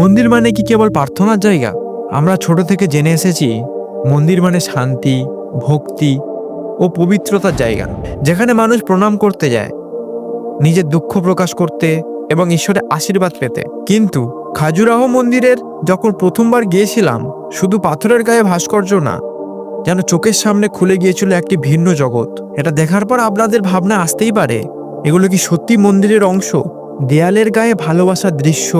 মন্দির মানে কি কেবল প্রার্থনার জায়গা? আমরা ছোট থেকে জেনে এসেছি, মন্দির মানে শান্তি, ভক্তি ও পবিত্রতার জায়গা, যেখানে মানুষ প্রণাম করতে যায়, নিজের দুঃখ প্রকাশ করতে এবং ঈশ্বরের আশীর্বাদ পেতে। কিন্তু খাজুরাহ মন্দিরের যখন প্রথমবার গিয়েছিলাম, শুধু পাথরের গায়ে ভাস্কর্য না, যেন চোখের সামনে খুলে গিয়েছিল একটি ভিন্ন জগৎ। এটা দেখার পর আপনাদের ভাবনা আসতেই পারে, এগুলো কি সত্যি মন্দিরের অংশ? দেয়ালের গায়ে ভালোবাসার দৃশ্য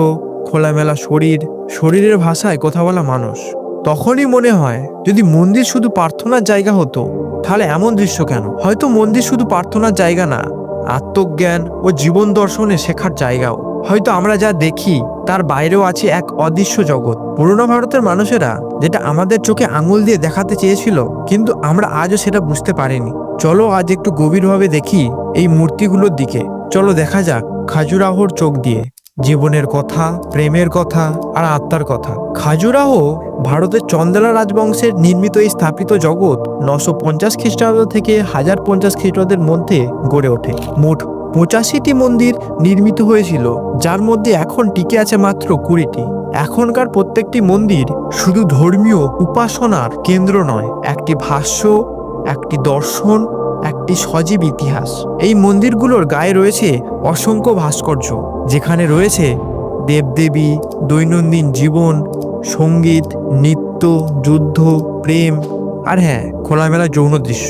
খোলামেলা শরীর, শরীরের ভাষায় কথা বলা মানুষ। তখনই মনে হয়, যদি মন্দির শুধু প্রার্থনার জায়গা হতো, তাহলে এমন দৃশ্য কেন? হয়তো মন্দির শুধু প্রার্থনার জায়গা না, আত্মজ্ঞান ও জীবন দর্শনে শেখার জায়গাও। হয়তো আমরা যা দেখি, তার বাইরেও আছে এক অদৃশ্য জগৎ। পুরোনো ভারতের মানুষেরা যেটা আমাদের চোখে আঙুল দিয়ে দেখাতে চেয়েছিল, কিন্তু আমরা আজও সেটা বুঝতে পারিনি। চলো আজ একটু গভীরভাবে দেখি এই মূর্তিগুলোর দিকে। চলো দেখা যাক, খাজুরাহোর চোখ দিয়ে। জীবনের কথা, প্রেমের কথা আর আত্মার কথা। খাজুরাহো ভারতের চন্দেলা রাজবংশের নির্মিত এই স্থাপিত জগৎ নশো পঞ্চাশ খ্রিস্টাব্দ থেকে হাজার পঞ্চাশ খ্রিস্টাব্দের মধ্যে গড়ে ওঠে। মোট পঁচাশিটি মন্দির নির্মিত হয়েছিল, যার মধ্যে এখন টিকে আছে মাত্র কুড়িটি। এখনকার প্রত্যেকটি মন্দির শুধু ধর্মীয় উপাসনার কেন্দ্র নয়, একটি ভাষ্য, একটি দর্শন একটি সজীব ইতিহাস। এই মন্দিরগুলোর গায়ে রয়েছে অসংখ্য ভাস্কর্য, যেখানে রয়েছে দেবদেবী, দৈনন্দিন জীবন, সংগীত, নৃত্য, যুদ্ধ, প্রেম, আর হ্যাঁ খোলামেলা যৌন দৃশ্য।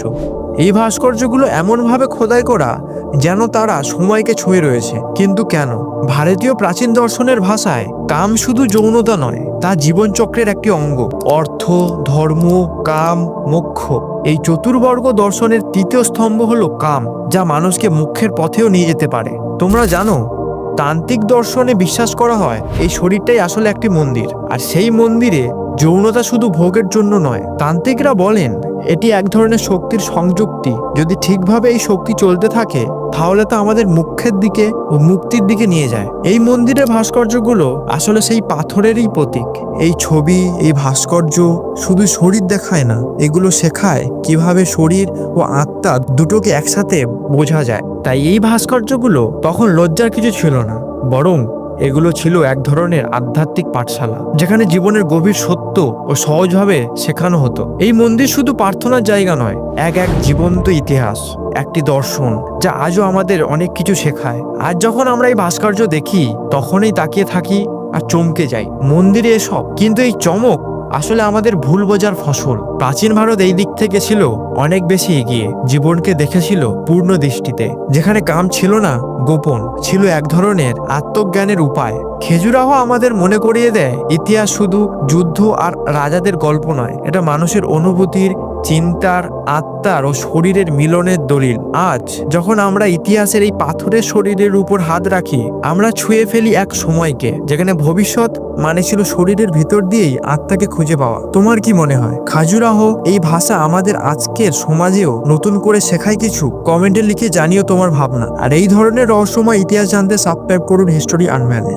এই ভাস্কর্যগুলো এমনভাবে খোদাই করা যেন তারা সময়কে ছুঁয়ে রয়েছে। কিন্তু কেন? ভারতীয় প্রাচীন দর্শনের ভাষায় কাম শুধু যৌনতা নয়, তা জীবনচক্রের একটি অঙ্গ। অর্থ, ধর্ম, কাম, মোক্ষ। এই চতুর্বর্গ দর্শনের তৃতীয় স্তম্ভ হলো কাম, যা মানুষকে মুখ্যের পথেও নিয়ে যেতে পারে। তোমরা জানো, তান্ত্রিক দর্শনে বিশ্বাস করা হয় এই শরীরটাই আসলে একটি মন্দির। আর সেই মন্দিরে যৌনতা শুধু ভোগের জন্য নয়, তান্ত্রিকরা বলেন এটি এক ধরনের শক্তির সংযুক্তি। যদি ঠিকভাবে এই শক্তি চলতে থাকে, তাহলে তা আমাদের মুখ্যের দিকে ও মুক্তির দিকে নিয়ে যায়। এই মন্দিরের ভাস্কর্যগুলো আসলে সেই পাথরেরই প্রতীক। এই ছবি, এই ভাস্কর্য শুধু শরীর দেখায় না, এগুলো শেখায় কীভাবে শরীর ও আত্মা দুটোকে একসাথে বোঝা যায়। তাই এই ভাস্কর্যগুলো তখন লজ্জার কিছু ছিল না, বরং এগুলো ছিল এক ধরনের আধ্যাত্মিক পাঠশালা, যেখানে জীবনের গভীর সত্য ও সহজভাবে শেখানো হতো। এই মন্দির শুধু প্রার্থনার জায়গা নয়, এক এক জীবন্ত ইতিহাস, একটি দর্শন, যা আজও আমাদের অনেক কিছু শেখায়। আজ যখন আমরা এই ভাস্কর্য দেখি, তখনই তাকিয়ে থাকি আর চমকে যাই। মন্দিরে এসব, কিন্তু এই চমক আসলে আমাদের ভুল বোঝার ফসল। প্রাচীন ভারত এই দিক থেকে ছিল অনেক বেশি এগিয়ে, জীবনকে দেখেছিল পূর্ণ দৃষ্টিতে। যেখানে কাম ছিল না, গোপন, ছিল এক ধরনের আত্মজ্ঞানের উপায়। খেজুরাহ আমাদের মনে করিয়ে দেয়, ইতিহাস শুধু যুদ্ধ আর রাজাদের গল্প নয়, এটা মানুষের অনুভূতির চিন্তার আত্মার ও শরীরের মিলনের দলিল। আজ যখন আমরা ইতিহাসের এই পাথরের শরীরের উপর হাত রাখি, আমরা ছুঁয়ে ফেলি এক সময়কে, যেখানে ভবিষ্যৎ মানে ছিল শরীরের ভিতর দিয়েই আত্মাকে খুঁজে পাওয়া। তোমার কি মনে হয়? খাজুরাহ, এই ভাষা আমাদের আজকের সমাজেও নতুন করে শেখায় কিছু? কমেন্টে লিখে জানিও তোমার ভাবনা। আর এই ধরনের রহস্যময় ইতিহাস জানতে সাবস্ক্রাইব করুন হিস্টোরি আনম্যানে।